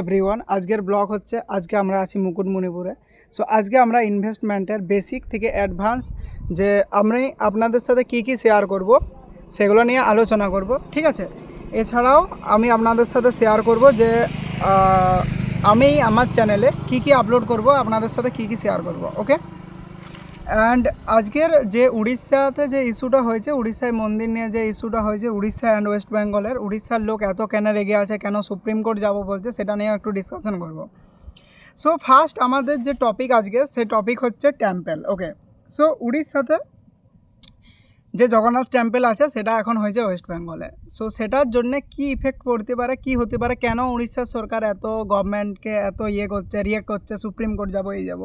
Everyone, আজকের blog হচ্ছে, আজকে আমরা আছি মুকুটমণিপুরে। সো আজকে আমরা ইনভেস্টমেন্টের বেসিক থেকে অ্যাডভান্স যে আমি আপনাদের সাথে কি কি শেয়ার করব, সেগুলো নিয়ে আলোচনা করব, ঠিক আছে? এছাড়াও আমি আপনাদের সাথে শেয়ার করব যে আমি আমার চ্যানেলে কি কি আপলোড করব, আপনাদের সাথে কি কি শেয়ার করব ওকে অ্যান্ড আজকের যে উড়িষ্যাতে যে ইস্যুটা হয়েছে, উড়িষ্যায় মন্দির নিয়ে যে ইস্যুটা হয়েছে, উড়িষ্যা অ্যান্ড ওয়েস্ট বেঙ্গলের উড়িষ্যার লোক এত কেন রেগে আছে, কেন সুপ্রিম কোর্ট যাব বলছে, সেটা নিয়ে একটু ডিসকাশন করব। সো ফার্স্ট আমাদের যে টপিক আজকে, সে টপিক হচ্ছে টেম্পেল ওকে সো উড়িষ্যাতে যে জগন্নাথ টেম্পল আছে, সেটা এখন হয়েছে ওয়েস্ট বেঙ্গলে সো সেটার জন্য কি ইফেক্ট পড়তে পারে, কি হতে পারে, কেন উড়িষ্যা সরকার এত গভর্নমেন্টকে এত ইয়ে করছে রিয়েক্ট করছে সুপ্রিম কোর্ট যাব, এই যাব?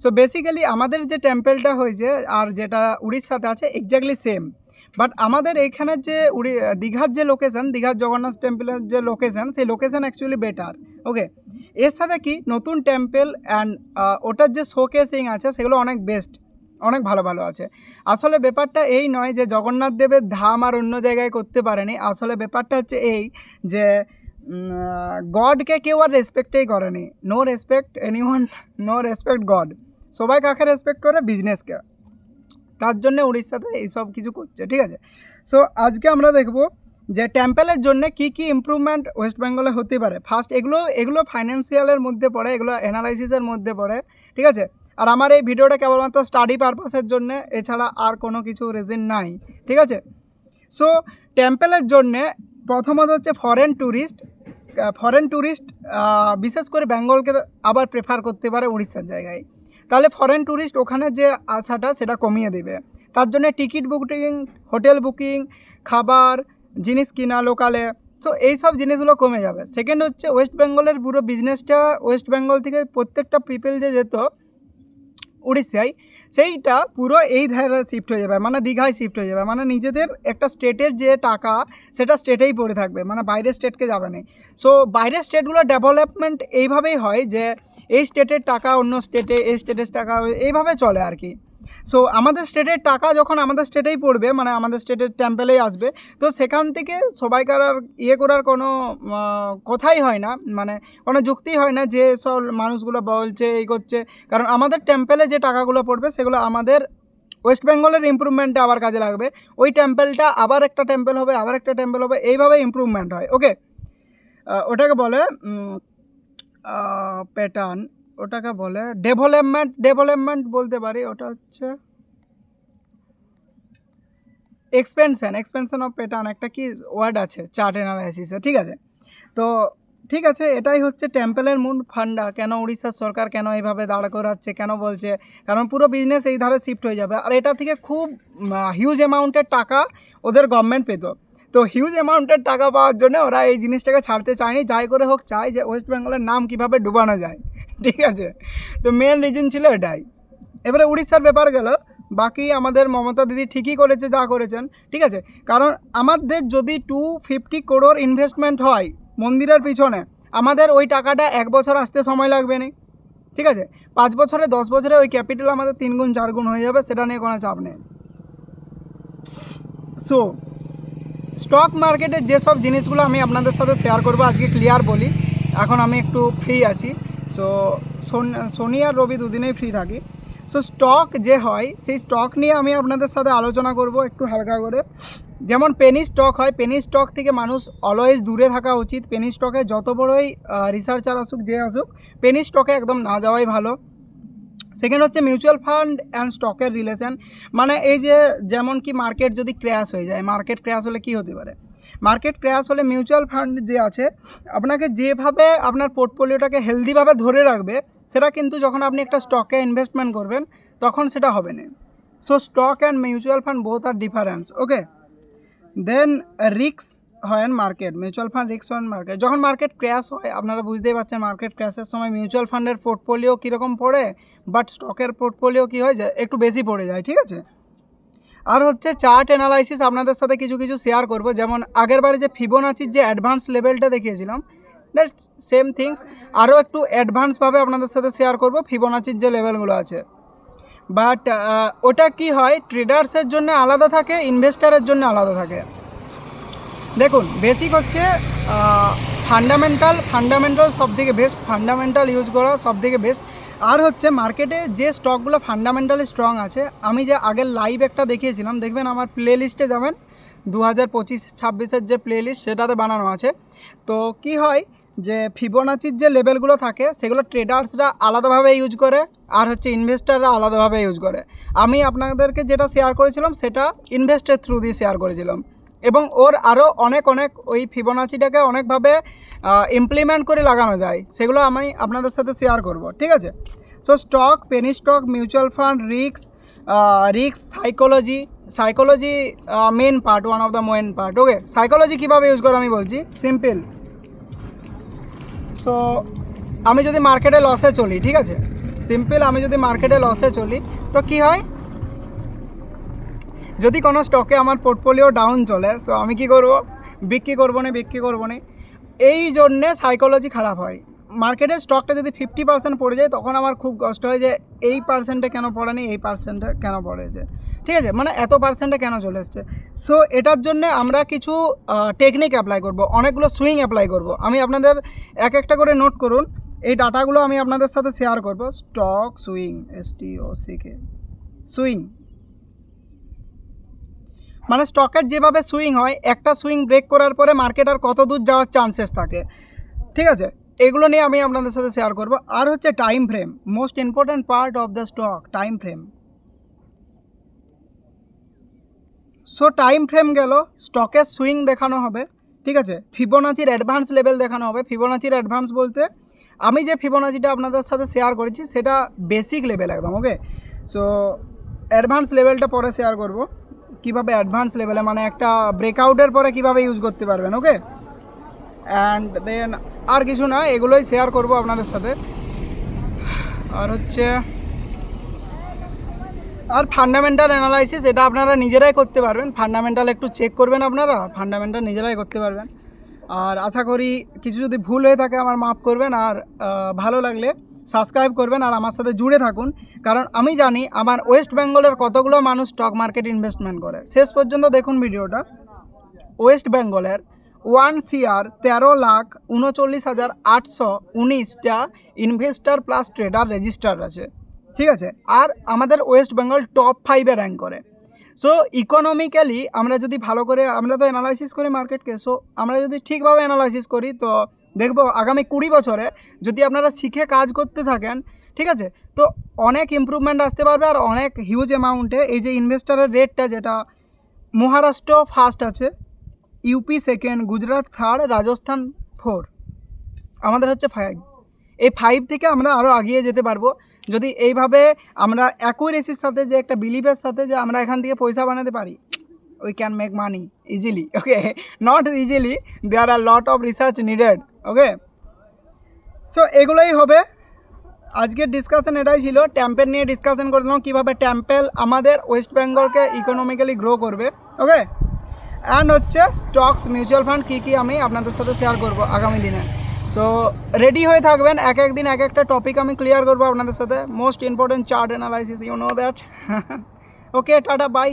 সো বেসিক্যালি আমাদের যে টেম্পেলটা হয়েছে আর যেটা উড়িষ্যাতে আছে এক্স্যাক্টলি সেম বাট আমাদের এইখানে যে উড়ি, দীঘার যে লোকেশান দীঘার জগন্নাথ টেম্পেলের যে লোকেশন সেই লোকেশান অ্যাকচুয়ালি বেটার ওকে এর সাথে কি? নতুন টেম্পেল অ্যান্ড ওটার যে শোকেসিং আছে, সেগুলো অনেক বেস্ট অনেক ভালো ভালো আছে। আসলে ব্যাপারটা এই নয় যে জগন্নাথ দেবের ধাম আর অন্য জায়গায় করতে পারেনি। আসলে ব্যাপারটা হচ্ছে এই যে গডকে কেউ আর রেসপেক্টেই করেনি। No respect any no respect god সবাই কাকে রেসপেক্ট করে বিজনেসকে তার জন্য উড়িষ্যাতে এইসব কিছু করছে, ঠিক আছে? সো আজকে আমরা দেখব যে টেম্পেলের জন্য কি কি ইমপ্রুভমেন্ট ওয়েস্ট বেঙ্গলে হতে পারে। ফার্স্ট এগুলো এগুলো ফাইন্যান্সিয়ালের মধ্যে পড়ে, এগুলো অ্যানালাইসিসের মধ্যে পড়ে, ঠিক আছে? আর আমার এই ভিডিওটা কেবলমাত্র স্টাডি পারপাসের জন্য, এছাড়া আর কোনো কিছু রিজন নাই, ঠিক আছে? সো টেম্পেলের জন্যে প্রথমত হচ্ছে ফরেন ট্যুরিস্ট ফরেন ট্যুরিস্ট বিশেষ করে বেঙ্গলকে আবার প্রেফার করতে পারে উড়িষ্যার জায়গায়। তাহলে ফরেন ট্যুরিস্ট ওখানে যে আসাটা সেটা কমিয়ে দেবে। তার জন্য টিকিট বুকিং হোটেল বুকিং খাবার, জিনিস কিনা লোকালে তো এই সব জিনিসগুলো কমে যাবে। সেকেন্ড হচ্ছে ওয়েস্ট বেঙ্গলের পুরো বিজনেসটা ওয়েস্ট বেঙ্গল থেকে প্রত্যেকটা পিপল যে যেত, উড়িষ্যায়, সেইটা পুরো এই ধারে শিফট হয়ে যাবে মানে দীঘায় শিফট হয়ে যাবে। মানে নিজেদের একটা স্টেটের যে টাকা, সেটা স্টেটেই পড়ে থাকবে মানে বাইরের স্টেটকে যাবে না। সো বাইরের স্টেটগুলো ডেভেলপমেন্ট এইভাবেই হয় যে এই স্টেটের টাকা অন্য স্টেটে, এই স্টেটের টাকা, এইভাবে চলে আর কি। সো আমাদের স্টেটের টাকা যখন আমাদের স্টেটেই পড়বে মানে আমাদের স্টেটের টেম্পেলেই আসবে, তো সেখান থেকে সবাইকার আর ইয়ে করার কোনো কথাই হয় না। মানে কোনো যুক্তি হয় না যে সব মানুষগুলো বলছে, এই করছে। কারণ আমাদের টেম্পেলে যে টাকাগুলো পড়বে, সেগুলো আমাদের ওয়েস্ট বেঙ্গলের ইমপ্রুভমেন্টে আবার কাজে লাগবে। ওই টেম্পেলটা আবার একটা টেম্পেল হবে, আবার একটা টেম্পেল হবে, এইভাবে ইমপ্রুভমেন্ট হয়। ওকে ওটাকে বলে প্যাটার্ন ওটাকে বলে ডেভেলপমেন্ট ডেভেলপমেন্ট বলতে পারি, ওটা হচ্ছে এক্সপেনশন এক্সপেনশন অফ প্যাটার্ন একটা কি ওয়ার্ড আছে চার্ট অ্যানালাইসিসে ঠিক আছে? তো, ঠিক আছে, এটাই হচ্ছে টেম্পেলের মূল ফান্ডা কেন উড়িষ্যার সরকার কেন এইভাবে দাঁড় করাচ্ছে, কেন বলছে, কারণ পুরো বিজনেস এই ধারে শিফট হয়ে যাবে, আর এটা থেকে খুব হিউজ অ্যামাউন্টের টাকা ওদের গভর্নমেন্ট পেত। তো হিউজ অ্যামাউন্টের টাকা পাওয়ার জন্য ওরা এই জিনিসটাকে ছাড়তে চায়নি। যাই করে হোক চায় যে ওয়েস্ট বেঙ্গলের নাম কীভাবে ডুবানো যায়। ঠিক আছে? তো মেন রিজন ছিল এটাই। এবারে উড়িষ্যার ব্যাপার গেল। বাকি আমাদের মমতা দিদি ঠিকই করেছে, যা করেছেন। ঠিক আছে? কারণ আমাদের যদি টু ফিফটি করোর ইনভেস্টমেন্ট হয় মন্দিরের পিছনে, আমাদের ওই টাকাটা এক বছর আসতে সময় লাগবে না। ঠিক আছে? পাঁচ বছরে, দশ বছরে ওই ক্যাপিটাল আমাদের তিন গুণ চার গুণ হয়ে যাবে, সেটা নিয়ে কোনো চাপ নেই। সো স্টক মার্কেটের যেসব জিনিসগুলো আমি আপনাদের সাথে শেয়ার করব, আজকে ক্লিয়ার বলি। এখন আমি একটু ফ্রি আছি। সো শনি আর রবি দুদিনেই ফ্রি থাকি। সো স্টক যে হয়, সেই স্টক নিয়ে আমি আপনাদের সাথে আলোচনা করব একটু হালকা করে। যেমন পেনি স্টক হয় পেনি স্টক থেকে মানুষ অলওয়েজ দূরে থাকা উচিত। পেনি স্টকে যত বড়ই রিসার্চার আসুক, যে আসুক পেনি স্টকে একদম না যাওয়াই ভালো। সেকেন্ড হচ্ছে মিউচুয়াল ফান্ড অ্যান্ড স্টকের রিলেশন মানে এই যে যেমন কি মার্কেট যদি ক্র্যাশ হয়ে যায় মার্কেট ক্র্যাশ হলে কি হতে পারে? মার্কেট ক্র্যাশ হলে মিউচুয়াল ফান্ড যে আছে, আপনাকে যেভাবে আপনার পোর্টফোলিওটাকে হেলদিভাবে ধরে রাখবে, সেটা কিন্তু যখন আপনি একটা স্টকে ইনভেস্টমেন্ট করবেন, তখন সেটা হবে না। So stock and mutual fund both are difference okay then রিক্স হয় মার্কেট মিউচুয়াল ফান্ড রিক্স হয় মার্কেট যখন মার্কেট ক্র্যাশ হয়, আপনারা বুঝতেই পারছেন মার্কেট ক্র্যাশের সময় মিউচুয়াল ফান্ডের পোর্টফোলিও কীরকম পড়ে বাট স্টকের পোর্টফোলিও কী হয়ে যায় একটু বেশি পড়ে যায়, ঠিক আছে? আর হচ্ছে চার্ট অ্যানালাইসিস আপনাদের সাথে কিছু কিছু শেয়ার করব। যেমন আগের বারে যে ফিবোনাচির যে অ্যাডভান্স লেভেলটা দেখিয়েছিলাম দ্যাট সেম থিংস আরও একটু অ্যাডভান্সভাবে আপনাদের সাথে শেয়ার করব ফিবোনাচির যে লেভেলগুলো আছে। বাট ওটা কি হয় ট্রেডার্সের জন্য আলাদা থাকে ইনভেস্টারের জন্য আলাদা থাকে। দেখুন বেসিক হচ্ছে ফান্ডামেন্টাল ফান্ডামেন্টাল সব থেকে বেস্ট ফান্ডামেন্টাল ইউজ করা সব থেকে বেস্ট আর হচ্ছে মার্কেটে যে স্টকগুলো ফান্ডামেন্টালি স্ট্রং আছে, আমি যে আগের লাইভ একটা দেখিয়েছিলাম, দেখবেন আমার প্লে লিস্টে যাবেন দু হাজার পঁচিশ, ছাব্বিশের যে প্লে লিস্ট সেটাতে বানানো আছে। তো কি হয় যে ফিবোনাচির যে লেভেলগুলো থাকে, সেগুলো ট্রেডার্সরা আলাদাভাবে ইউজ করে, আর হচ্ছে ইনভেস্টাররা আলাদাভাবে ইউজ করে। আমি আপনাদেরকে যেটা শেয়ার করেছিলাম, সেটা ইনভেস্টের থ্রু দিয়ে শেয়ার করেছিলাম। এবং ওর আরও অনেক অনেক ওই ফিবোনাচিটাকে অনেকভাবে ইমপ্লিমেন্ট করে লাগানো যায়। সেগুলো আমি আপনাদের সাথে শেয়ার করব, ঠিক আছে? So stock Penney stock mutual fund রিক্স রিক্স psychology psychology main part one of the main part okay psychology কীভাবে ইউজ করো আমি বলছি? সিম্পল সো আমি যদি মার্কেটে লসে চলি, ঠিক আছে? সিম্পল আমি যদি মার্কেটে লসে চলি, তো কি হয়? যদি কোনো স্টকে আমার পোর্টফোলিও ডাউন চলে সো আমি কি করব? বিক্রি করব না, বিক্রি করব না। এই জন্যে সাইকোলজি খারাপ হয়। মার্কেটে স্টকটা যদি ফিফটি পার্সেন্ট পড়ে যায়, তখন আমার খুব কষ্ট হয় যে, এই পার্সেন্টে কেন পড়েনি এই পার্সেন্টে কেন পড়েছে ঠিক আছে? মানে এত পার্সেন্টে কেন চলে এসছে? সো এটার জন্য আমরা কিছু টেকনিক অ্যাপ্লাই করব। অনেকগুলো সুইং অ্যাপ্লাই করব। আমি আপনাদের এক একটা করে নোট করুন। এই ডাটাগুলো আমি আপনাদের সাথে শেয়ার করব। Stock swing S T O সিকে swing মানে স্টকের যেভাবে সুইং হয়, একটা সুইং ব্রেক করার পরে মার্কেট আর কত দূর যাওয়ার চান্সেস থাকে। ঠিক আছে? এগুলো নিয়ে আমি আপনাদের সাথে শেয়ার করব। আর হচ্ছে time frame most important part of the stock time frame so time frame গেল স্টকের সুইং দেখানো হবে। ঠিক আছে? ফিবোনাচির অ্যাডভান্স লেভেল দেখানো হবে। ফিবোনাচির অ্যাডভান্স বলতে, আমি যে ফিবোনাচিটা আপনাদের সাথে শেয়ার করেছি, সেটা বেসিক লেভেল একদম ওকে সো অ্যাডভান্স লেভেলটা পরে শেয়ার করব। কীভাবে অ্যাডভান্স লেভেলে মানে একটা ব্রেকআউটের পরে কীভাবে ইউজ করতে পারবেন ওকে অ্যান্ড দেন আর কিছু না, এগুলোই শেয়ার করব আপনাদের সাথে। আর হচ্ছে, আর ফান্ডামেন্টাল অ্যানালাইসিস এটা আপনারা নিজেরাই করতে পারবেন। ফান্ডামেন্টাল একটু চেক করবেন আপনারা ফান্ডামেন্টাল নিজেরাই করতে পারবেন। আর আশা করি কিছু যদি ভুল হয়ে থাকে, আমার মাফ করবেন। আর ভালো লাগলে সাবস্ক্রাইব করবেন আর আমার সাথে জুড়ে থাকুন। কারণ আমি জানি আমার ওয়েস্ট বেঙ্গলের কতগুলো মানুষ স্টক মার্কেট ইনভেস্টমেন্ট করে। শেষ পর্যন্ত দেখুন ভিডিওটা। ওয়েস্ট বেঙ্গলের ওয়ান সিআর তেরো লাখ উনচল্লিশ হাজার আটশো উনিশটা ইনভেস্টার প্লাস ট্রেডার রেজিস্টার আছে। ঠিক আছে? আর আমাদের ওয়েস্ট বেঙ্গল টপ ফাইভে র্যাঙ্ক করে। সো ইকোনমিক্যালি আমরা যদি ভালো করে আমরা তো অ্যানালাইসিস করি মার্কেটকে সো আমরা যদি ঠিকভাবে অ্যানালাইসিস করি, তো দেখব আগামী কুড়ি বছরে যদি আপনারা শিখে কাজ করতে থাকেন, ঠিক আছে? তো অনেক ইমপ্রুভমেন্ট আসতে পারবে আর অনেক হিউজ অ্যামাউন্টে এই যে ইনভেস্টারের রেটটা যেটা, মহারাষ্ট্র ফার্স্ট আছে UP second Gujarat third Rajasthan four আমাদের হচ্ছে ফাইভ এই ফাইভ থেকে আমরা আরও এগিয়ে যেতে পারব। যদি এইভাবে আমরা অ্যাকুরেসির সাথে যে একটা বিলিভের সাথে যে আমরা এখান থেকে পয়সা বানাতে পারি we can make money easily okay not easily there are lot of research needed okay? So এগুলোই হবে। আজকের ডিসকাশন এটাই ছিল। ট্যাম্পেল নিয়ে ডিসকাশন করলাম কীভাবে ট্যাম্পেল আমাদের ওয়েস্ট বেঙ্গলকে ইকোনমিক্যালি গ্রো করবে। ওকে? অ্যান্ড হচ্ছে স্টকস মিউচুয়াল ফান্ড কী কী আমি আপনাদের সাথে শেয়ার করব আগামী দিনে। সো রেডি হয়ে থাকবেন। এক এক দিন এক একটা টপিক আমি ক্লিয়ার করব আপনাদের সাথে। Most important chart analysis you know that okay tata bye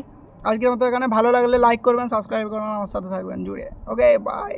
আজকের মতো এখানে। ভালো লাগলে লাইক করবেন সাবস্ক্রাইব করবেন, আমার সাথে থাকবেন জুড়ে। Okay bye